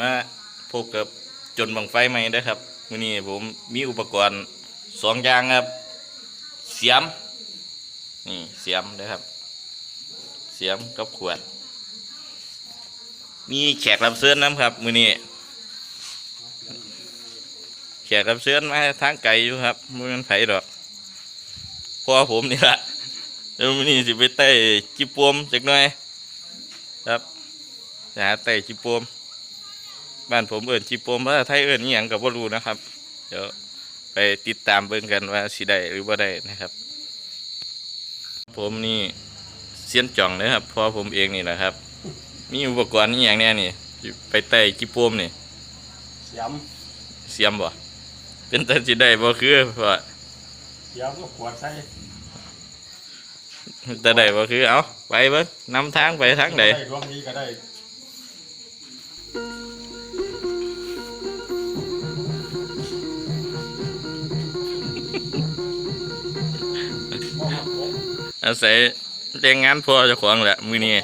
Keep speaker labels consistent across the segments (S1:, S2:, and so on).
S1: มาพบกับจนบังไฟใหม่เด้ครับมื้อนี้ผมมีอุปกรณ์สองอย่างครับ เสียม นี่เสียมเด้อครับ เสียมกับขวด มีแขกรับเชิญน้ำครับมื้อนี้แขกรับเชิญมาทางไกลอยู่ครับมือมันไผดอกพ่อผมนี่ละเดี๋ยวมือนี้สิไปเต้จิปวมจักหน่อย ครับจะหาเต้จิปวม บ้านผมเอิ่นจิปวมภาษาไทยเอิ่นนี่ยังกับว่ารู้นะครับ เดี๋ยวไปติดตามเบิ่งกันว่าสิได้หรือบ่ได้นะครับ ผมนี่เสียนจ่องเลยครับพ่อผมเองนี่แหละครับ มีอุปกรณ์นี่อย่างแน่นี่ไปเต้จิปวมนี่
S2: เสียม
S1: เสียมบ่เป็นตันสิได้บ่คือเพราะว่า
S2: เสียมก็ขวดใส่
S1: แต่ได้บ่คือเอาไปเบิ่งนำทางไปทางใด
S2: ดวงนี้ก็ได้ อา
S1: ศัยแรงงานพ่อเจ้าของแหละมื้อนี้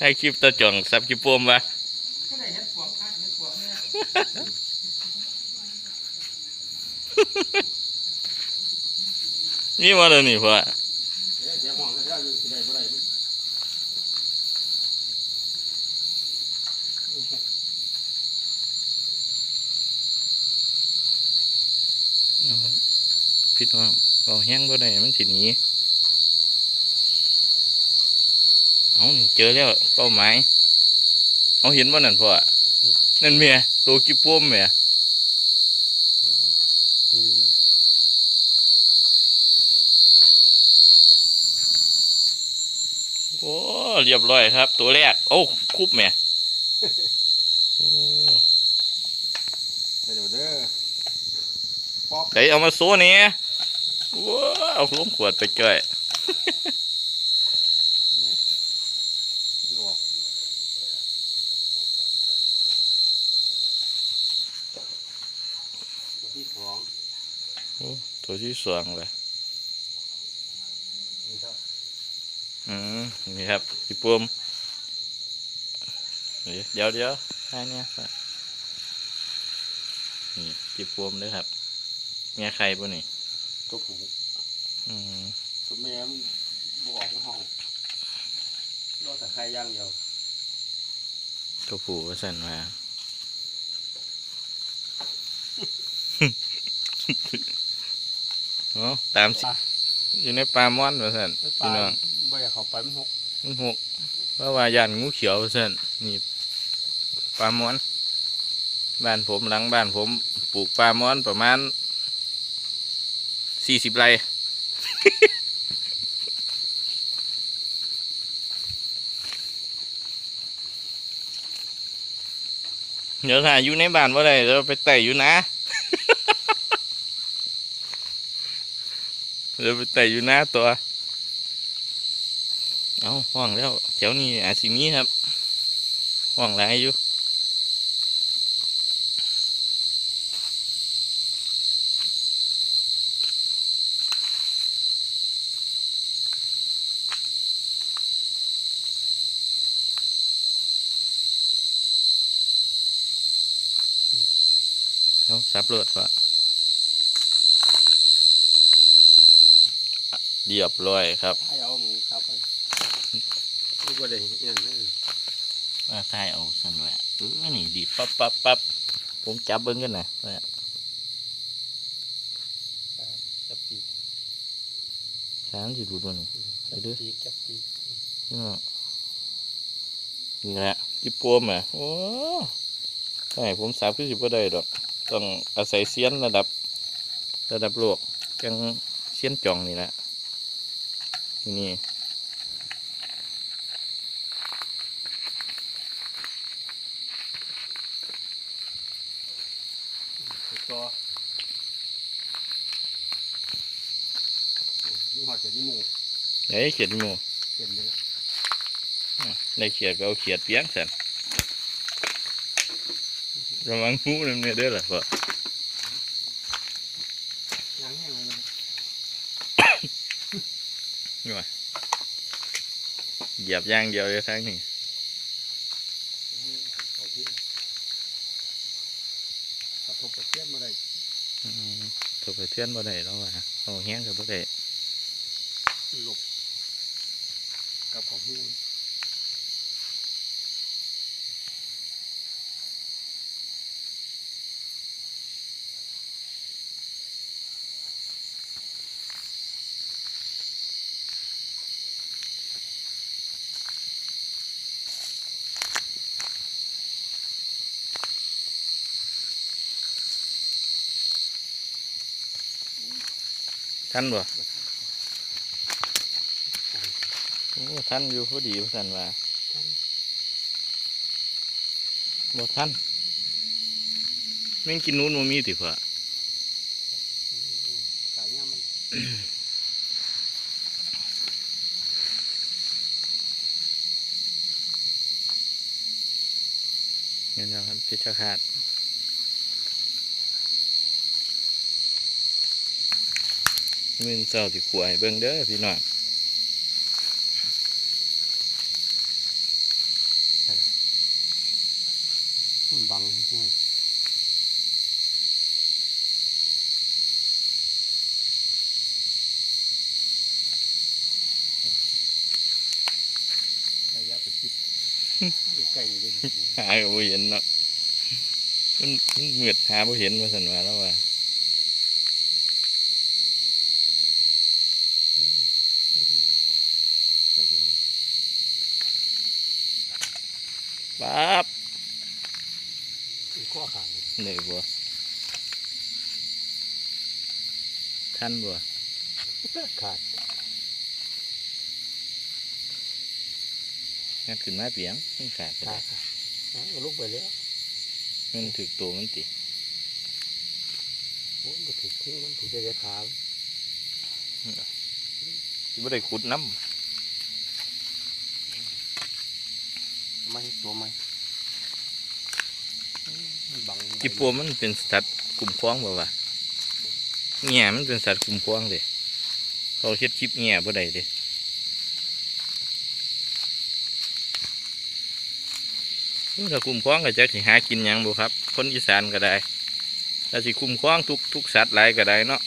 S1: ให้คลิปตะจ่องซับจิปวมวะ
S2: ก็ได้เฮ็ดปวกคักเฮ็ดปวกเนี่ย
S1: มีมาแล้วนี่พ่อ
S2: เสียมห้องก็ได้อยู่สิได้บ่ได้
S1: พี่น้องเอาแห้งบ่ได้มันสิหนีเอานี่เจอแล้วเป้าหมายเอาเห็นบ่นั่นพ่อนั่นเมียตัวจิปวมเมีย
S2: อืม
S1: โอ้เรียบร้อยครับ ตัวแรกโอ้คุบแม่โอ้
S2: ไปเดี๋ยวเด้อป๊อก
S1: ไหนเอามาโซ่นี่ ว้าเอาล้มขวดไปจ่อย
S2: ที่สอง
S1: ตัวที่สองเลย
S2: นี่ครับ
S1: อืม นี่ครับ พี่ปุ้มเดี๋ยวเดี๋ยวให้เนี่ยนี่พี่ปุ้มเลยครับเมียใครปุ่นี่
S2: ตัวผู
S1: อืม
S2: ตัวแม่มันบออกในห้องรอแต่ใครย่างเดียว
S1: ตัวผู้ก็สั่นมาเอ๋อตามสิอยู่ในปลาม่อนว่าสั่น
S2: ไปป
S1: พี่
S2: ลา
S1: น้อง
S2: บ่อยากเข้าไปมันหก
S1: มันหกเพราะว่ายันงูเขียวเส้นนี่ปลาม้อน บ้านผมหลังบ้านผมปลูกปลาม้อนประมาณ สี่สิบไรเดี๋ยวถ้าอยู่ในบ้านว่าไรเราไปไต่อยู่นะเราไปไต่อยู่นะตัว เอาห้องแล้วแถวนี้อาจสิมีครับห้องหลายอยู่ เอาสับรถวะเรียบร้อยครับ
S2: ให้เอาหมูครับไปนี่บ่ได้อย่างนั้น
S1: ว่าทายเอาสันแหละเออนี่ดีดปั๊บปั๊บปั๊บผมจับเบิ้งกันนะว่า
S2: จับปีก
S1: ช้างสิดูดวนี่
S2: จับปีกจับปีก
S1: นี่เนาะนี่แหละจิบปวมอะโอ้ใช่ผมสาบคือสิบ่ได้ดอก ต้องอาศัยเซียนระดับระดับโลกจังเซียนจ่องนี่แหละนี่นี่
S2: ตัวนี่หอดเจ็ดนี่หมู
S1: ไอ้เขียดหมู
S2: เต็มเลยละ
S1: ได้เขียดก็เอาเขียดเปียงสัน ระวังงูนั่นเนี่ยเด้อล่ะพ่อ
S2: ยางแห้งเลยมัน
S1: อนี่วะเหยียบอย่างเดียวเลยทั้งนี้
S2: เอาที่กระทบกระเทียมมาได้
S1: อืมถูกไปเทือนบ่ได้แล้วว่ะเอาแห้งกับบ่ได้
S2: หลบกับของหู
S1: ท่านบ่โอ้ท่านอยู่พอดีว่าท่านว่าบ่ท่านแม่งกินนู้นบ่มีติพ่อ
S2: เนี่ยน
S1: เงินแล้วครับพิชคาต มื่นเศร้าสิขวายเบิ่งเด้อพี่น้อง
S2: มันบังห้วยระยะประชิดอยู่ใกล้นี่เลย
S1: หาก็บ่เห็นเนาะมันมันมืดหาบ่เห็นว่าซั่นว่าแล้วว่า
S2: ใส่ไปเลย
S1: ปั๊บ
S2: อีกข้อขาด เลย
S1: เหนื่อยบ่ท่านบ่
S2: ขาด
S1: งัดขึ้นมาเปียงมันขาดไปแล้ว
S2: ขาดเลูกไปแล้ว
S1: มันถึกตัวมันติ
S2: โอ้ยมันถือทิ้งมันถือใจขาด
S1: สิบ่ได้ขุดน้ำ
S2: ไม่ตัวไม่มันบังำ
S1: จิปัวมันเป็นสัตว์กลุ่มคว้างบ่วะแง่มันเป็นสัตว์กลุ่มคว้างเด้เขาเฮ็ดคลิปแง่บ่ได้เด้โอ้ถ้ากลุ่มคว้างก็จะสิหากินยังบ่ครับ คนอีสานก็ได้ถ้าสิกลุ่มคว้างทุกทุกสัตว์หลายก็ได้เนาะ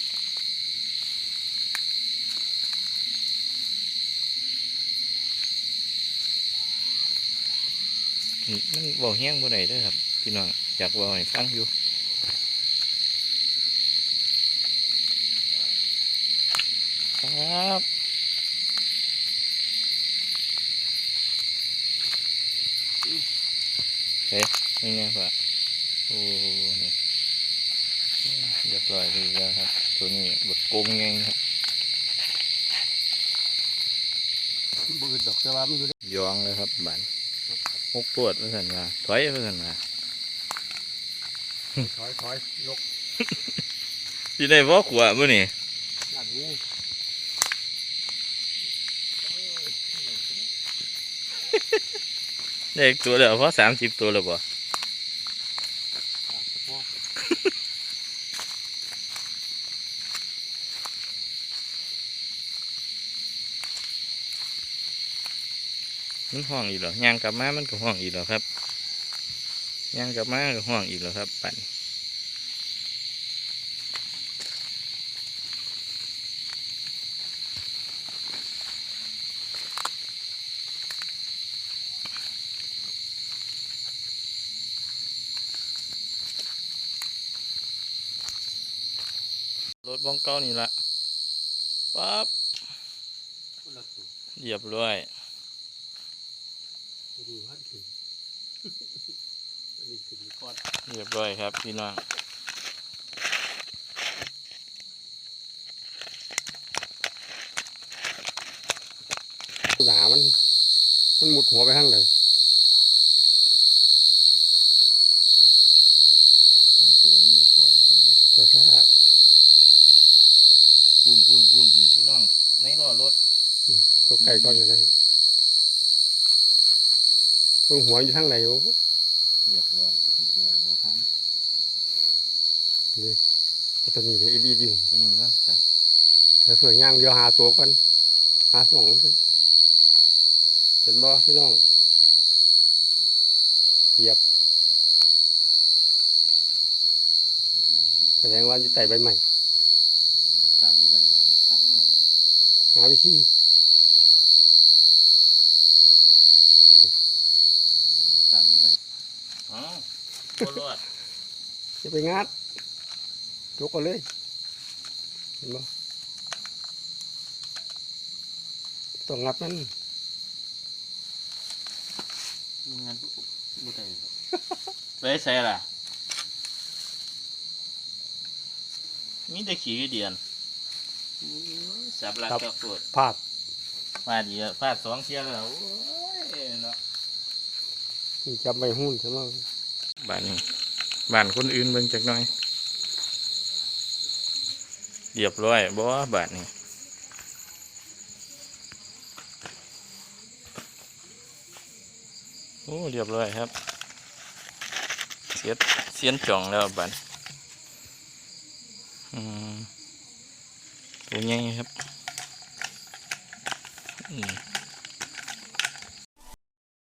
S1: มันเว้าแห้งบ่ได้เด้ครับ พี่น้อง อยากเว้าให้ฟังอยู่ครับเฮ้ยนี่ไงพ่อโอ้นี่เรียบร้อยเลยแล้วครับ ตัวนี้บดโกงไงครับ
S2: บืดดอกแต่ว่ามันอยู่ใน
S1: ยองเลยครับบันหกปวดว่าสันว่าถอยว่าสันว่า
S2: ถอยถอยลก
S1: สิได้บ่ขวาบ่นี่
S2: หลังนี้
S1: ได้อีกตัวแล้วเพราะสามสิบตัวแล้วบ่
S2: อะพ่อ
S1: มันห้องอีกเหรอย่างกลับมามันก็ห้องอีกแล้วครับ ย่างกลับมาก็ห้องอีกแล้วครับปั่นรถบ้องเก้านี่ละปั๊บ
S2: คนละตัว
S1: เรียบร้อย
S2: ตัวนี้พันขึ้ นอันนี้ขึ้นก้อน
S1: เรียบร้อยครับพี่น้อง
S2: หนามัน มันหมุดหัวไปทางไหน
S1: หาตัวยังอยู่พอเห็นอยู่
S2: แต่ถ้า
S1: พูนพูนพูนนี่พี่น้อง ในรอรถ
S2: ตัวไก่ก้อนก็ได้เบิ่งหัวอยู่ทางไหนอยู่
S1: เรียบร้อยสีเรียบบ่ทัน
S2: นี่ตัวนี้อีดีดี
S1: ตัวนี้ก็จ้ะ
S2: แต่สวยย่างเดียวหาโซกันหาสองกันเห็นบ่พี่น้องเหยียบแสดงว่าอยู่ใต้ใบใหม่
S1: ตามผู้ใดว่ามันค้าใหม่
S2: หาวิธี
S1: ตามผู้ใดอ๋อ บ่รอด
S2: จะไปงัดยกกันเลย เห็นบ่ต้องงัดมัน
S1: งั้นบ่ได้ไปใส่ล่ะมีแต่ขี้เดียนสับหลักกับปวด
S2: พลาด
S1: ฟาดอีกแล้วฟาดสองเที่ยแล้วโอ้ยเนาะ
S2: นี่จำใบหุ้นใช่ไหม
S1: บ้านนี้บ้านคนอื่นเบิ่งจักหน่อยเรียบร้อยบ่บ้านนี้โอ้เรียบร้อยครับ เสียเสียนจ่องแล้วบ้านอืมตัวใหญ่ครับอืม